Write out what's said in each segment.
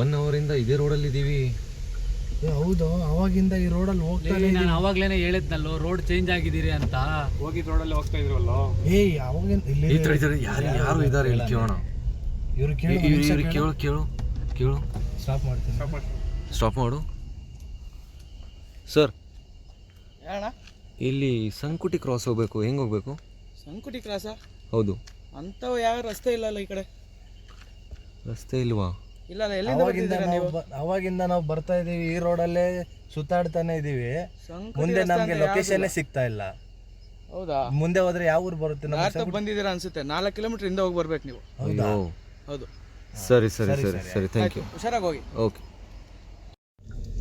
One ಅವರಿಂದ ಇದೇ ರೋಡಲ್ಲಿ ಇದೀವಿ. ಏ, ಹೌದು ಅವಾಗಿಂದ ಈ ರೋಡಲ್ಲಿ ಹೋಗ್ತಾನೆ ನಾನು ಅವಾಗ್ಲೇನೆ ಹೇಳಿದ್ನಲ್ಲೋ ರೋಡ್ ಚೇಂಜ್ ಆಗಿದ್ದೀರಿ ಅಂತ. ಹೋಗಿದ್ ರೋಡಲ್ಲಿ ಹೋಗ್ತಾ ಇದ್ರಲ್ಲ? ಏಯ್ ಅವಾಗಿಂದ ಈ ಇದಾರೆ ಯಾರು ಯಾರು ಇದಾರೆ ಇಲ್ಲಿ ಕೇಳೋಣ. ಇವ್ರು ಕೇಳಿ ಇವ್ರು ಇವ್ರು ಕೇಳು. ಕೇಳು ಕೇಳು ಸ್ಟಾಪ್ ಮಾಡ್ತೀನಿ. ಸ್ಟಾಪ್ ಮಾಡು. ಸರ್ ಇಲ್ಲಿ ಸಂಕುಟಿ ಕ್ರಾಸ್ ಹೋಗ್ಬೇಕು ಹೆಂಗ್ ಹೋಗ್ಬೇಕು? ಸಂಕುಟಿ ಕ್ರಾಸ ಹೌದು. ಅಂಥವು ಯಾವ ರಸ್ತೆ ಇಲ್ಲಲ್ಲ ಈ ಕಡೆ? ರಸ್ತೆ ಇಲ್ವಾ? ಇಲ್ಲ ಎಲ್ಲಿಂದ ಅವಾಗಿಂದ ಬರ್ತಿದ್ದೀರಾ ನಾವು ನೀವು? ಬ- ಅವಾಗಿಂದ ನಾವು ಬರ್ತಾ ಇದೀವಿ ಈ ರೋಡಲ್ಲೇ ಸುತ್ತಾಡ್ತಾನೆ ಇದೀವಿ ಮುಂದೆ ನಮ್ಗೆ ಲೊಕೇಶನ್ ಸಿಗ್ತಾ ಇಲ್ಲ. ಹೌದಾ? ಮುಂದೆ ಹೋದ್ರೆ ಯಾವ ಊರು ಬರುತ್ತೆ ಬಂದಿದ್ದೀರಾ ಅನ್ಸುತ್ತೆ. ನಾಲ್ಕು ಕಿಲೋಮೀಟರ್ ಹಿಂದೆ ಹೋಗಿ ಬರ್ಬೇಕು ನೀವು. ಹೌದಾ. ಹೌದು. ಸರಿ ಸರಿ ಸರಿ ಸರಿ ಥ್ಯಾಂಕ್ ಯು ಹುಷಾರಾಗಿ ಹೋಗಿ. ಓಕೆ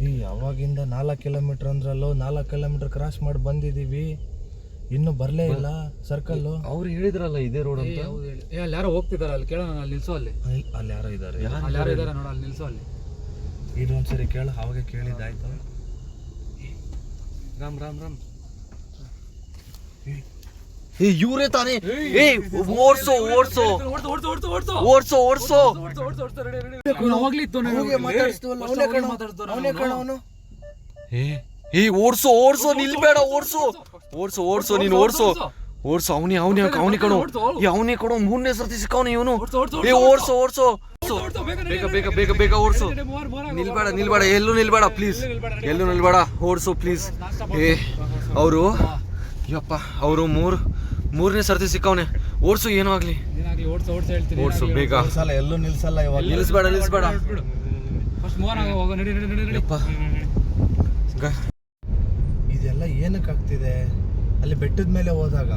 ಈ ಅವಾಗಿಂದ ನಾಲ್ಕು ಕಿಲೋಮೀಟರ್ ಅಂದ್ರಲ್ಲೋ ನಾಲ್ಕು ಕಿಲೋಮೀಟರ್ ಕ್ರಾಸ್ ಮಾಡಿ ಬಂದಿದೀವಿ ಇನ್ನು ಬರ್ಲೇ ಇಲ್ಲ ಸರ್ಕಲ್ ಅವ್ರು ಹೇಳಿದ್ರಲ್ಲ ಇದೇ ರೋಡ್ ಅಂತ? ಅಲ್ಲಿ ಯಾರೋ ಹೋಗ್ತಿದಾರೆ ಅಲ್ಲಿ ಕೇಳೋಣ ಅಲ್ಲಿ ನಿಲ್ಸೋ ಅಲ್ಲಿ. ಅಲ್ಲಿ ಯಾರೋ ಇದ್ದಾರೆ ಅಲ್ಲಿ ಯಾರೋ ಇದಾರೆ ನೋಡ ಅಲ್ಲಿ ನಿಲ್ಸೋ ಅಲ್ಲಿ. ಇದು ಒಂದ್ಸರಿ ಕೇಳು ಅವಾಗ ಕೇಳಿದ್ದಾಯ್ತು. ರಾಮ್ ರಾಮ್ ರಾಮ್. ಏ ಇವ್ರೇ ತಾನೇ? ಏ ಓಡ್ಸೋ ಓಡ್ಸೋ ಓಡ್ಸೋ. ಓಡ್ಸೋ ಓಡ್ಸೋ ಏ ಓಡ್ಸೋ ಓಡ್ಸೋ ನಿಲ್ಬೇಡ ಓಡ್ಸೋ. ಓಡ್ಸೋ ಓಡ್ಸು ನೀನು ಓಡ್ಸು ಓಡ್ಸು. ಅವನೇ ಅವನೇ ಅವನೇ ಕಣೋ. ಈ ಅವನೇ ಕಡೋ ಮೂರನೇ ಸರ್ತಿ ಸಿಕ್ಕವನು ಇವನು. ಏ ಓಡ್ಸು ಓಡ್ಸೋ ಬೇಗ ಬೇಗ ಬೇಗ ಬೇಗ ಓಡ್ಸು. ನಿಲ್ಬೇಡ ನಿಲ್ಬೇಡ ಎಲ್ಲೂ ನಿಲ್ಬೇಡ ಪ್ಲೀಸ್ ಎಲ್ಲೂ ನಿಲ್ಬೇಡ ಓಡ್ಸು ಪ್ಲೀಸ್ ಏ ಅವರು ಯಪ್ಪ ಅವರು ಮೂರು ಮೂರನೇ ಸರ್ತಿ ಸಿಕ್ಕವನೆ. ಓಡ್ಸು ಏನೋ ಆಗ್ಲಿ. ಏನಾಗ್ಲಿ ಓಡ್ಸೋ ಬೇಗ. ಎಲ್ಲೂ ನಿಲ್ಸಲ್ಲ ಇವಾಗ. ನಿಲ್ಲಿಸ್ಬೇಡ ನಿಲ್ಲಿಸ್ಬೇಡ ಫಸ್ಟ್ ಮೂವನ್ ಹೋಗೋ ನಡಿ ನಡಿ ನಡಿ ನಡಿ. ಯಪ್ಪ. ಗ- ಇದೆಲ್ಲ ಏನಕ್ಕೆ ಆಗ್ತಿದೆ? ಅಲ್ಲಿ ಬೆಟ್ಟದ ಮೇಲೆ ಹೋದಾಗ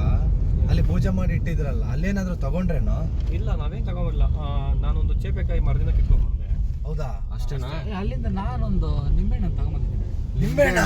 ಅಲ್ಲಿ ಪೂಜೆ ಮಾಡಿ ಇಟ್ಟಿದ್ರಲ್ಲ ಅಲ್ಲೇನಾದ್ರೂ ತಗೊಂಡ್ರೇನೋ? ಇಲ್ಲ ನಾವೇನು ತಗೊಂಡಿಲ್ಲ ನಾನೊಂದು ಚೇಪೆಕಾಯಿ ಮರದಿಂದ ಕಿತ್ಕೊಂಡು ಬಂದೆ. ಹೌದಾ? ಅಷ್ಟೇನಾ? ಏ, ಅಲ್ಲಿಂದ ನಾನೊಂದು ನಿಂಬೆಹಣ್ಣು ತಗೊಂಬಂದಿದ್ದೀನಿ. ನಿಂಬೆಹಣ್ಣ?